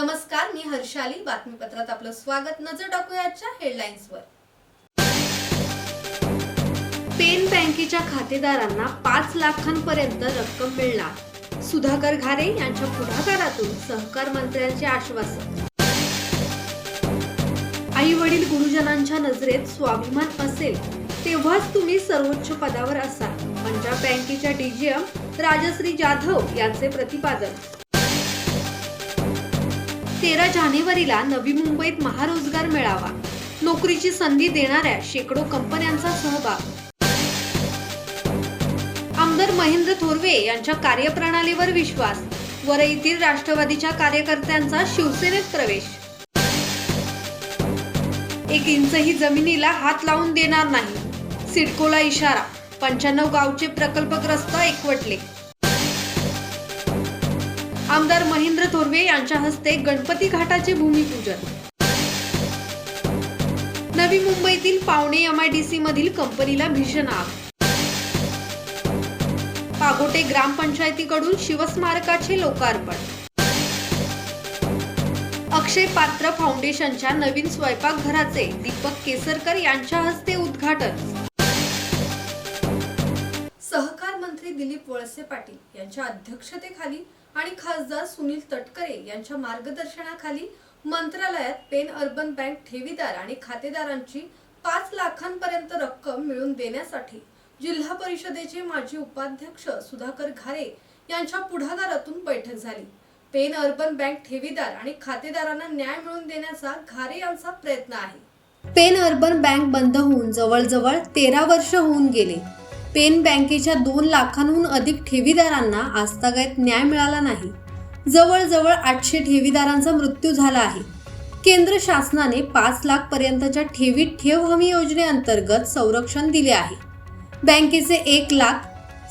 नमस्कार मी हर्षाली. बातमीपत्रात आपलं स्वागत. नजर टाकूयाच्या हेडलाईन्सवर. पेन बँकेच्या खातेदारांना पाच लाखांपर्यंत रक्कम मिळणार. सुधाकर घारे यांच्या पुढाकारातून सहकार मंत्र्यांचे आश्वासन. आई वडील गुरुजनांच्या नजरेत स्वाभिमान असेल तेव्हाच तुम्ही सर्वोच्च पदावर असाल. पंजाब बँकेच्या डीजीएम राजश्री जाधव यांचे प्रतिपादन. तेरा जानेवारीला नवी मुंबईत महारोजगार मेळावा. नोकरीची संधी देणाऱ्या शेकडो कंपन्यांचा सहभाग. आमदार महेंद्र थोरवे यांच्या कार्यप्रणालीवर विश्वास. वरईतील राष्ट्रवादीच्या कार्यकर्त्यांचा शिवसेनेत प्रवेश. एक इंचही जमिनीला हात लावून देणार नाही. सिडकोला इशारा. पंच्याण्णव गावचे प्रकल्पग्रस्त एकवटले. आमदार महेंद्र थोरवे यांच्या हस्ते गणपती घाटाचे भूमिपूजन. नवी मुंबईतील पावणे एमआयडीसी मधील कंपनीला भीषण आग. पागोटे ग्रामपंचायतीकडून शिवस्मारकाचे लोकार्पण. अक्षय पात्र फाउंडेशनच्या नवीन स्वयंपाकघराचे दीपक केसरकर यांच्या हस्ते उद्घाटन. वळसे पाटील यांच्या अध्यक्षतेखाली आणि खासदार सुनील तटकरे यांच्या मार्गदर्शनाखाली मंत्रालयात पेन अर्बन बँक ठेवीदार आणि खातेदारांची पाच लाखांपर्यंत रक्कम मिळवून देण्यासाठी जिल्हा परिषदेचे माजी उपाध्यक्ष सुधाकर घारे यांच्या पुढाकारातून बैठक झाली. पेन अर्बन बँक ठेवीदार आणि खातेदारांना न्याय मिळवून देण्याचा घारे यांचा प्रयत्न आहे. पेन अर्बन बँक बंद होऊन जवळजवळ तेरा वर्ष होऊन गेले. पेन बँकेच्या दोन लाखांहून अधिक ठेवीदारांना आजतागायत न्याय मिळाला नाही. जवळजवळ आठशे ठेवीदारांचा मृत्यू झाला आहे. केंद्र शासनाने पाच लाख पर्यंतच्या ठेवीत ठेव हमी योजनेअंतर्गत संरक्षण दिले आहे. बँकेचे एक लाख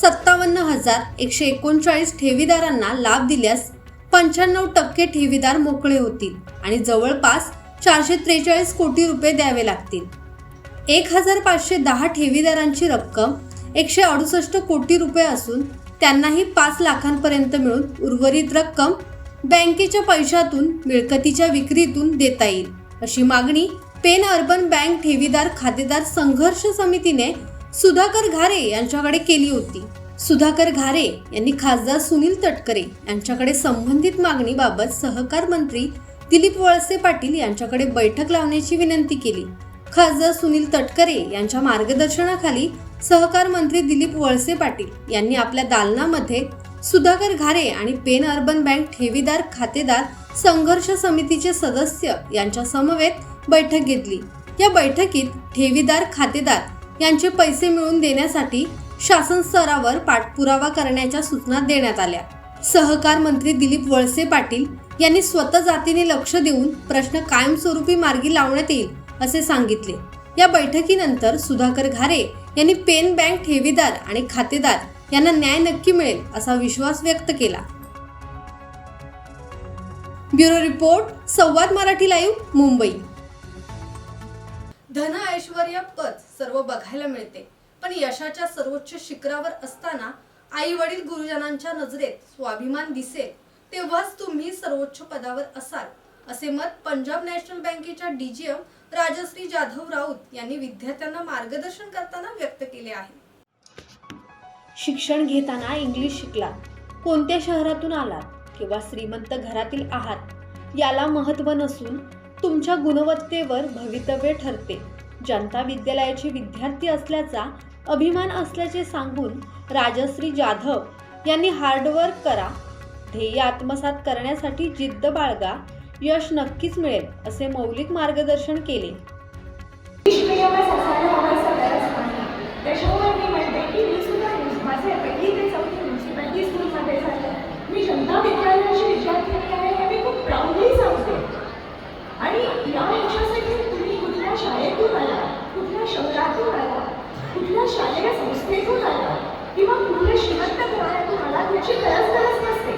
सत्तावन्न हजार एकशे एकोणचाळीस ठेवीदारांना लाभ दिल्यास पंच्याण्णव टक्के ठेवीदार मोकळे होतील आणि जवळपास चारशे त्रेचाळीस कोटी रुपये द्यावे लागतील. एक हजार पाचशे दहा ठेवीदारांची रक्कम एकशे अडुसष्ट कोटी रुपये असून त्यांनाही पाच लाखांपर्यंत मिळून उर्वरित रक्कम बँकेच्या पैशातून मिळकतीच्या विक्रीतून देता येईल अशी मागणी पेन अर्बन बँक ठेवीदार खातेदार संघर्ष समितीने सुधाकर घारे यांच्याकडे केली होती. सुधाकर घारे यांनी खासदार सुनील तटकरे यांच्याकडे संबंधित मागणीबाबत सहकार मंत्री दिलीप वळसे पाटील यांच्याकडे बैठक लावण्याची विनंती केली. खासदार सुनील तटकरे यांच्या मार्गदर्शनाखाली सहकार मंत्री दिलीप वळसे पाटील यांनी आपल्या दालनामध्ये सुधाकर घारे आणि पेन अर्बन बँक ठेवीदार खातेदार संघर्ष समितीचे सदस्य यांच्या समवेत बैठक घेतली. या बैठकीत ठेवीदार खातेदार यांचे पैसे मिळवून देण्यासाठी शासन स्तरावर पाठपुरावा करण्याच्या सूचना देण्यात आल्या. सहकार मंत्री दिलीप वळसे पाटील यांनी स्वतः जातीने लक्ष देऊन प्रश्न कायमस्वरूपी मार्गी लावण्यात येईल असे सांगितले. या बैठकीनंतर सुधाकर घारे यांनी पेन बँक ठेवीदार आणि खातेदार यांना न्याय नक्की मिळेल असा विश्वास व्यक्त केला. ब्युरो रिपोर्ट संवाद मराठी लाईव्ह मुंबई. धन ऐश्वर पद सर्व बघायला मिळते. पण यशाच्या सर्वोच्च शिखरावर असताना आई वडील गुरुजनांच्या नजरेत स्वाभिमान दिसेल. तेव्हाच तुम्ही सर्वोच्च पदावर असाल असे मत पंजाब नॅशनल बँकेच्या डीजीएम राजश्री जाधव राऊत यांनी विद्यार्थ्यांना मार्गदर्शन करताना व्यक्त केले आहे. शिक्षण घेताना इंग्लिश शिकला. कोणत्या शहरातून आलात किंवा श्रीमंत घरातील आहात याला महत्त्व नसून तुमच्या गुणवत्तेवर भवितव्य ठरते. जनता विद्यालयाचे विद्यार्थी असल्याचा अभिमान असल्याचे सांगून राजश्री जाधव यांनी हार्डवर्क करा ध्येय आत्मसात करण्यासाठी जिद्द बाळगा यश नक्कीच मिळेल असे मौलिक मार्गदर्शन केले. त्याच्यामुळे मी म्हणते की मी सुद्धा माझे पहिली ते चौथी म्युन्सिपॅलिटी स्कूलमध्ये झालं मी जनता विद्यालयाची विद्यार्थिनी आहे हे मी खूप प्राऊडली सांगते आणि या ह्याच्यासाठी तुम्ही कुठल्या शाळेतून आला कुठल्या शहरातून आला कुठल्या शालेय संस्थेतून आला किंवा कुठल्या श्रीमंत घराण्यातून आला त्याची गरज गरज नसते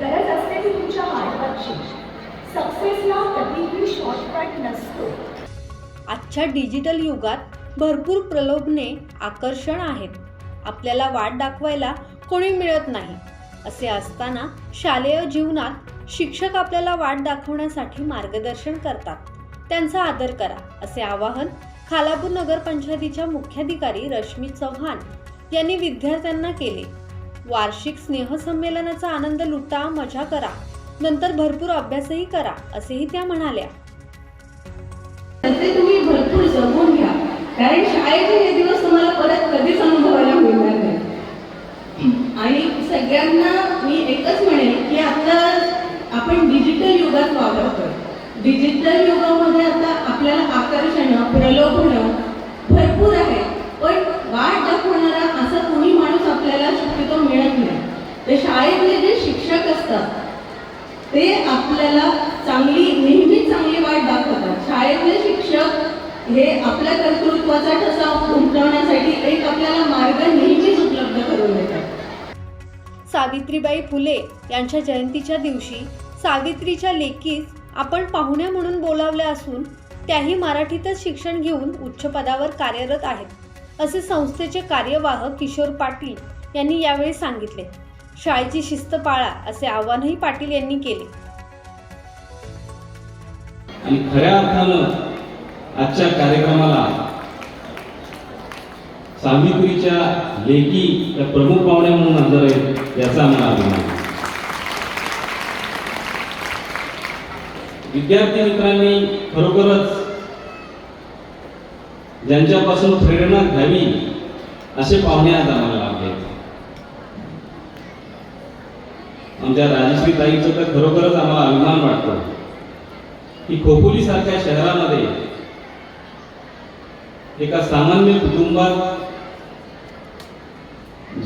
गरज असते ती तुमच्या हार्डवर्कची सक्सेसला कधीही शॉर्टकट नसतो आजच्या डिजिटल युगात भरपूर प्रलोभने आकर्षण आहेत. आपल्याला वाट दाखवायला कोणी मिळत नाही. असे असताना शालेय जीवनात शिक्षक आपल्याला वाट दाखवण्यासाठी मार्गदर्शन करतात. त्यांचा आदर करा असे आवाहन खालापूर नगरपंचायतीच्या मुख्याधिकारी रश्मी चव्हाण यांनी विद्यार्थ्यांना केले. वार्षिक स्नेहसंमेलनाचा आनंद लुटा मजा करा. नंतर भरपूर अभ्यासही करा असेही त्या म्हणाल्या ते तुम्ही भरपूर जगून घ्या कारण शाळेचे हे दिवस तुम्हाला परत कधीच अनुभवायला मिळणार नाही. आणि सगळ्यांना मी एकच म्हणेन की आता आपण डिजिटल युगात वावरतोय. डिजिटल युगामध्ये आता आपल्याला आकर्षणं प्रलोभनं भरपूर आहे. पण वाट दाखवणारा असा कोणी माणूस आपल्याला शक्यतो मिळत नाही. तर शाळेतले जे शिक्षक असतात ते आपल्याला चांगली नेहमी चांगली वाट दाखवतात. शाळेतले शिक्षक हे आपल्या कर्तृत्वाचा ठसा उमटवण्यासाठी एक आपल्याला मार्ग नेहमीच उपलब्ध करून देतात. सावित्रीबाई फुले यांच्या जयंतीच्या दिवशी सावित्रीच्या लेकीस आपण पाहुण्या म्हणून बोलावले असून त्याही मराठीतच शिक्षण घेऊन उच्च पदावर कार्यरत आहेत. असे संस्थेचे कार्यवाह किशोर पाटील यांनी यावेळी सांगितले. शाळेची शिस्त पाळा असे आवाहनही पाटील यांनी केले. आणि खऱ्या अर्थानं आजच्या कार्यक्रमाला सावित्रीच्या लेखी या प्रमुख पाहुण्या म्हणून हजर आहेत याचा आम्हाला अभिमान विद्यार्थी मित्रांनी खरोखरच ज्यांच्यापासून प्रेरणा घ्यावी असे पाहुणे आज आम्हाला लाभले आमच्या राजश्री ताईचं तर खरोखरच आम्हाला अभिमान वाटतो की खोपोली सारख्या शहरामध्ये एका सामान्य कुटुंबात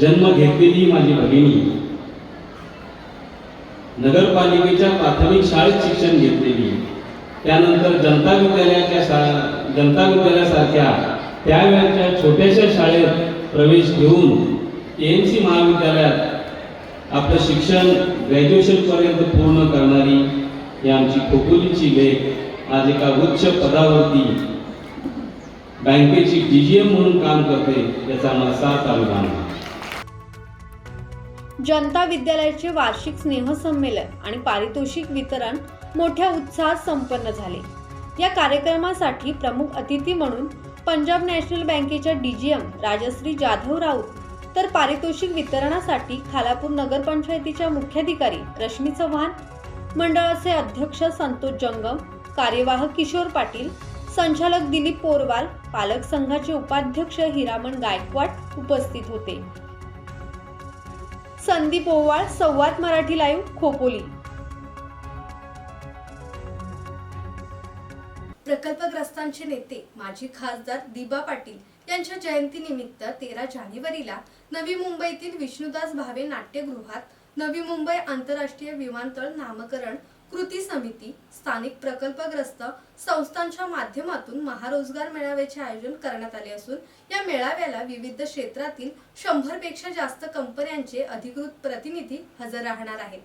जन्म घेतलेली माझी भगिनी नगरपालिकेच्या प्राथमिक शाळेत शिक्षण घेतलेली. त्यानंतर जनता विद्यालयाच्या शाळा जनता विद्यालयासारख्या त्यावेळेच्या छोट्याशा शाळेत प्रवेश घेऊन एम सी महाविद्यालयात आपलं शिक्षण ग्रॅज्युएशन पर्यंत पूर्ण करणारी ही आमची खोपोलीची लेख आज एका उच्च पदावरती बँकेची डीजीएम म्हणून काम करते याचा आम्हाला साथ अभिमान आहे. जनता विद्यालयाचे वार्षिक स्नेहसंमेलन आणि पारितोषिक वितरण मोठ्या उत्साहात संपन्न झाले. या कार्यक्रमासाठी प्रमुख अतिथी म्हणून पंजाब नॅशनल बँकेच्या डीजीएम राजश्री जाधव राऊत तर पारितोषिक वितरणासाठी खालापूर नगरपंचायतीच्या मुख्याधिकारी रश्मी चव्हाण मंडळाचे अध्यक्ष संतोष जंगम कार्यवाह किशोर पाटील संचालक दिलीप पोरवाल पालक संघाचे उपाध्यक्ष हिरामण गायकवाड उपस्थित होते. संदीप ओवाळ संवाद मराठी लाईव्ह खोपोली. प्रकल्पग्रस्तांचे नेते माजी खासदार दिबा पाटील यांच्या जयंतीनिमित्त तेरा जानेवारीला नवी मुंबईतील विष्णुदास भावे नाट्यगृहात नवी मुंबई आंतरराष्ट्रीय विमानतळ नामकरण कृती समिती स्थानिक प्रकल्पग्रस्त संस्थांच्या माध्यमातून महारोजगार मेळाव्याचे आयोजन करण्यात आले असून या मेळाव्याला विविध क्षेत्रातील शंभरपेक्षा जास्त कंपन्यांचे अधिकृत प्रतिनिधी हजर राहणार आहेत.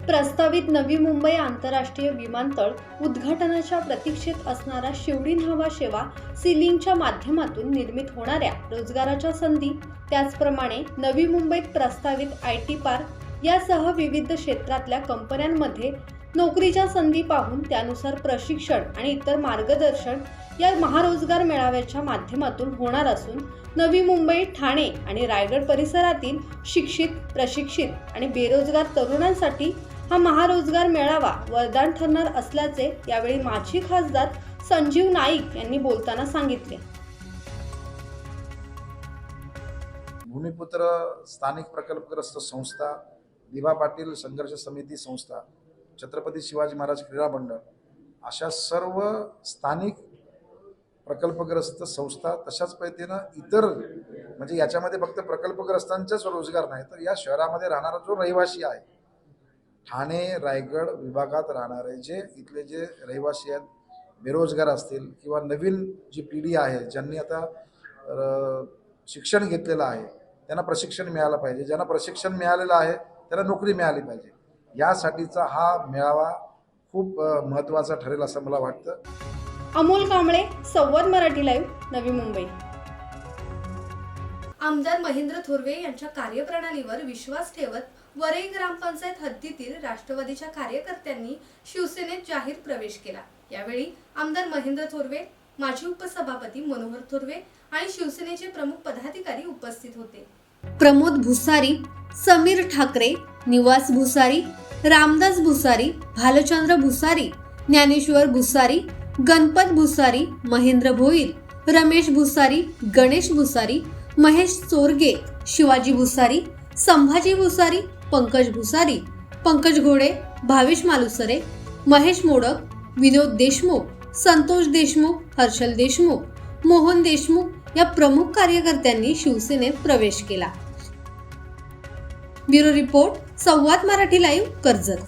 प्रस्तावित नवी मुंबई आंतरराष्ट्रीय विमानतळ उद्घाटनाच्या प्रतीक्षेत असणारा शिवडी न्हावा सेवा सिलिंगच्या माध्यमातून निर्मित होणाऱ्या रोजगाराच्या संधी त्याचप्रमाणे नवी मुंबईत प्रस्तावित आय टी पार्क यासह विविध क्षेत्रातल्या कंपन्यांमध्ये नोकरीच्या संधी पाहून त्यानुसार प्रशिक्षण आणि इतर मार्गदर्शन या महारोजगार मेळाव्याच्या माध्यमातून होणार असून नवी मुंबई ठाणे आणि रायगड परिसरातील शिक्षित प्रशिक्षित आणि बेरोजगार तरुणांसाठी हा महारोजगार मेळावा वरदान ठरणार असल्याचे यावेळी माजी खासदार संजीव नाईक यांनी बोलताना सांगितले. भूमिपुत्र स्थानिक प्रकल्पग्रस्त संस्था दिवा पाटील संघर्ष समिती संस्था छत्रपती शिवाजी महाराज क्रीडा मंडळ अशा सर्व स्थानिक प्रकल्पग्रस्त संस्था तशाच पद्धतीनं इतर म्हणजे याच्यामध्ये फक्त प्रकल्पग्रस्तांचाच रोजगार नाही तर या शहरामध्ये राहणारा जो रहिवासी आहे ठाणे रायगड विभागात राहणारे जे इथले जे रहिवासी आहेत बेरोजगार असतील किंवा नवीन जी पिढी आहे ज्यांनी आता शिक्षण घेतलेलं आहे त्यांना प्रशिक्षण मिळालं पाहिजे ज्यांना प्रशिक्षण मिळालेलं आहे त्यांना नोकरी मिळाली पाहिजे. यासाठीचा हा मेळावा खूप अ, महत्त्वाचा ठरेल असं मला वाटतं. अमोल कांबळे संवाद मराठी लाईव्ह नवी मुंबई. आमदार महेंद्र थोरवे यांच्या कार्यप्रणालीवर विश्वास ठेवत वरई ग्रामपंचायत हद्दीतील राष्ट्रवादीच्या कार्यकर्त्यांनी शिवसेनेत जाहीर प्रवेश केला. यावेळी आमदार महेंद्र थोरवे माजी उपसभापती मनोहर थोरवे आणि शिवसेनेचे प्रमुख पदाधिकारी उपस्थित होते. प्रमोद भुसारी समीर ठाकरे निवास भुसारी रामदास भुसारी भालचंद्र भुसारी ज्ञानेश्वर भुसारी गणपत भुसारी महेंद्र भोईर रमेश भुसारी गणेश भुसारी महेश चोरगे शिवाजी भुसारी संभाजी भुसारी पंकज भुसारी पंकज घोडे भावेश मालुसरे महेश मोडक विनोद देशमुख संतोष देशमुख हर्षल देशमुख मोहन देशमुख या प्रमुख कार्यकर्त्यांनी शिवसेनेत प्रवेश केला. ब्युरो रिपोर्ट संवाद मराठी लाईव्ह कर्जत.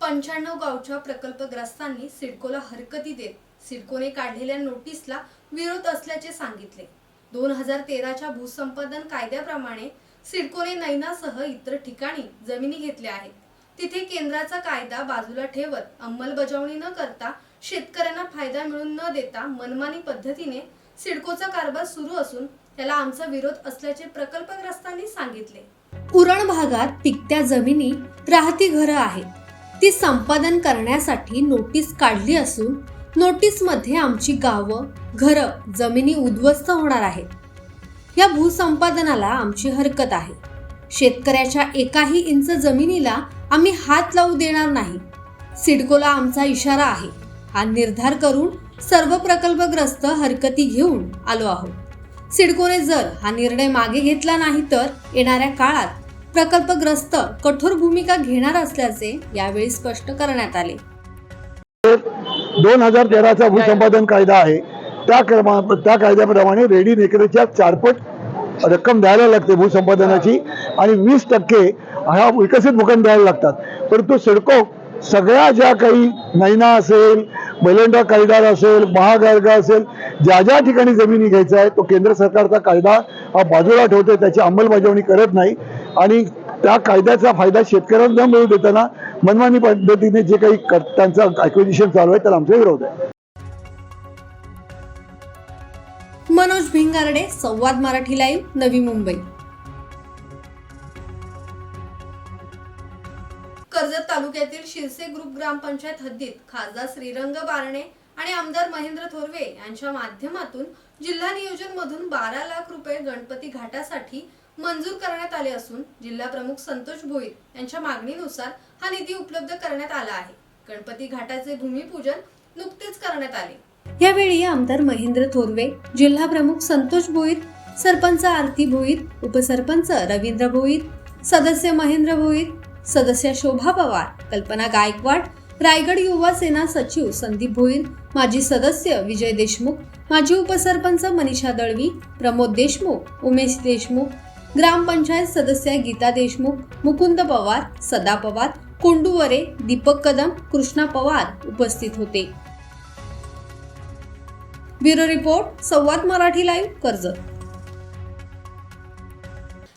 पंच्याण्णव गावच्या प्रकल्पग्रस्तांनी सिडकोला हरकती देत सिडकोने काढलेल्या नोटीसला विरोध असल्याचे सांगितले. दोन हजार तेराच्या भूसंपादन कायद्याप्रमाणे सिडकोने नैनासह इतर ठिकाणी जमिनी घेतल्या आहेत. तिथे केंद्राचा कायदा बाजूला ठेवत अंमलबजावणी न करता शेतकऱ्यांना फायदा मिळून न देता मनमानी पद्धतीने सिडकोचा कारभार सुरू असून त्याला आमचा विरोध असल्याचे प्रकल्पग्रस्तांनी सांगितले. उरण भागात पिकत्या जमिनी राहती घरं आहेत. ती संपादन करण्यासाठी नोटीस काढली असून नोटीसमध्ये आमची गावं घरं जमिनी उद्ध्वस्त होणार आहेत. या भूसंपादनाला आमची हरकत आहे. शेतकऱ्याच्या एकाही इंच जमिनीला आम्ही हात लावू देणार नाही. सिडकोला आमचा इशारा आहे. हा निर्धार करून सर्व प्रकल्पग्रस्त हरकती घेऊन आलो आहोत. सिडकोने जर हा निर्णय मागे घेतला नाही तर येणाऱ्या काळात प्रकल्पग्रस्त कठोर भूमिका घेणार असल्याचे यावेळी स्पष्ट करण्यात आले. दोन हजार तेराचा भूसंपादन कायदा आहे. त्या क्रमा त्या कायद्याप्रमाणे रेडी नेकरेच्या चारपट रक्कम द्यायला लागते भूसंपादनाची आणि वीस टक्के हा विकसित भूखंड द्यायला लागतात. परंतु सिडको सगळ्या ज्या काही नैना असेल बैलंडा कायदा असेल महागायदा असेल ज्या ज्या ठिकाणी जमिनी घ्यायचा आहे तो केंद्र सरकारचा कायदा हा बाजूला ठेवतो त्याची अंमलबजावणी करत नाही. आणि त्या कायद्याचा फायदा शेतकऱ्यांना मिळू देताना मनमानी पद्धतीने जे काही कर- त्यांचं ॲक्विजिशन चालू आहे त्याला आमचा विरोध आहे. मनोज भिंगारडे संवाद मराठी लाईव्ह नवी मुंबई. कर्जत तालुक्यातील शिरसे ग्रुप ग्रामपंचायत हद्दीत खासदार श्रीरंग बारणे आणि आमदार महेंद्र थोरवे यांच्या माध्यमातून जिल्हा नियोजन मधून बारा लाख रुपये गणपती घाटासाठी मंजूर करण्यात आले असून जिल्हा प्रमुख संतोष भोईर यांच्या मागणीनुसार हा निधी उपलब्ध करण्यात आला आहे. गणपती घाटाचे भूमिपूजन नुकतेच करण्यात आले. यावेळी आमदार महेंद्र थोरवे जिल्हा प्रमुख संतोष भोईर सरपंच आरती भोईर उपसरपंच रवींद्र भोईर सदस्य महेंद्र भोईर सदस्य शोभा पवार कल्पना गायकवाड रायगड युवा सेना सचिव संदीप भोईर माजी सदस्य विजय देशमुख माजी उपसरपंच मनीषा दळवी प्रमोद देशमुख उमेश देशमुख ग्रामपंचायत सदस्य गीता देशमुख मुकुंद पवार सदा पवार कोंडुवरे दीपक कदम कृष्णा पवार उपस्थित होते. ब्युरो रिपोर्ट संवाद मराठी लाईव्ह कर्जत.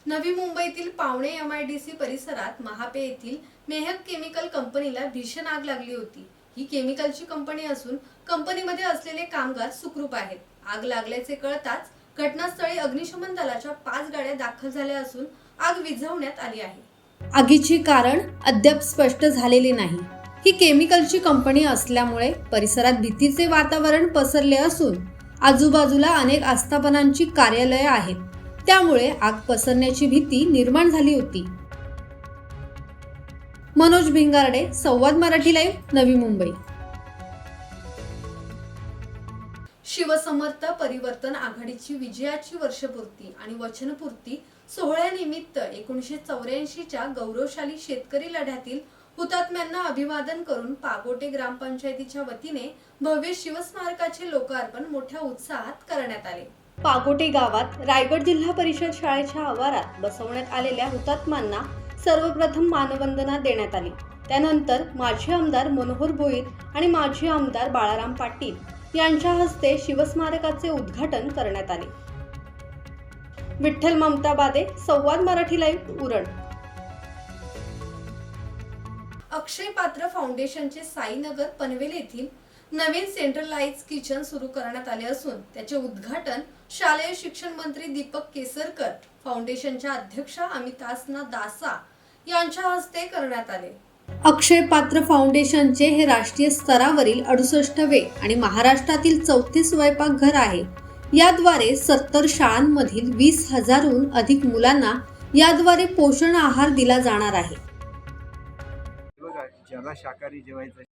नवी मुंबईतील पावणे एम आय डी सी परिसरात महापे येथील मेहक केमिकल कंपनीला भीषण आग लागली होती. ही केमिकलची कंपनी असून कंपनीमध्ये असलेले कामगार सुखरूप आहेत. आग लागल्याचे कळताच घटनास्थळी अग्निशमन दलाच्या पाच गाड्या दाखल झाल्या असून आग विझवण्यात आली आहे. आगीची कारण अद्याप स्पष्ट झालेले नाही. ही केमिकलची कंपनी असल्यामुळे परिसरात भीतीचे वातावरण पसरले असून आजूबाजूला अनेक आस्थापनांची कार्यालये आहेत. त्यामुळे आग पसरण्याची भीती निर्माण झाली होती. मनोज भिंगारडे संवाद मराठी लाईव्ह नवी मुंबई. शिवसमर्थ परिवर्तन आघाडीची विजयाची वर्षपूर्ती आणि वचनपूर्ती सोहळ्यानिमित्त एकोणीसशे चौऱ्याऐंशीच्या गौरवशाली शेतकरी लढ्यातील हुतात्म्यांना अभिवादन करून पागोटे ग्रामपंचायतीच्या वतीने भव्य शिवस्मारकाचे लोकार्पण मोठ्या उत्साहात करण्यात आले. पागोटे गावात रायगड जिल्हा परिषद शाळेच्या आवारात बसवण्यात आलेल्या हुतात्म्यांना सर्वप्रथम मानवंदना देण्यात आली. त्यानंतर माजी आमदार मनोहर भोईर आणि माजी आमदार बाळाराम पाटील यांच्या हस्ते शिवस्मारकाचे उद्घाटन करण्यात आले. विठ्ठल ममता बादे संवाद मराठी लाईव्ह उरण. अक्षय पात्र फाउंडेशनचे साईनगर पनवेल येथील नवीन सेंट्रलाइज किचन सुरू करण्यात आले असून त्याचे उद्घाटन शालेय शिक्षण मंत्री दीपक केसरकर फाउंडेशनच्या अध्यक्षा अमितासना दासा यांच्या हस्ते करण्यात आले. अक्षय पात्र फाउंडेशनचे हे राष्ट्रीय स्तरावरील अडुसष्टवे आणि महाराष्ट्रातील चौथे स्वयंपाकघर आहे. याद्वारे सत्तर शाळांमधील वीस हजारहून अधिक मुलांना याद्वारे पोषण आहार दिला जाणार आहे. ज्याला शाकाहारी जेवायचं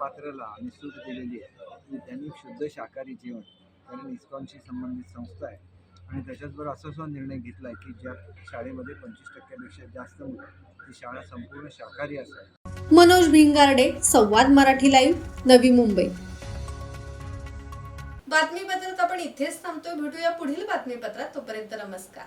पात्राला आम्ही सूट दिलेली आहे. की त्यांनी शुद्ध शाकाहारी जेवण कारण इस्कॉनशी संबंधित संस्था आहे. आणि त्याच्याचबरोबर असा सुद्धा निर्णय घेतला आहे की ज्या शाळेमध्ये पंचवीस टक्क्यापेक्षा जास्त मुलं ती शाळा संपूर्ण शाकाहारी असावी. मनोज भिंगारडे संवाद मराठी लाईव्ह नवी मुंबई. बातमीपत्रात आपण इथेच थांबतोय. भेटूया पुढील बातमीपत्रात. तोपर्यंत नमस्कार.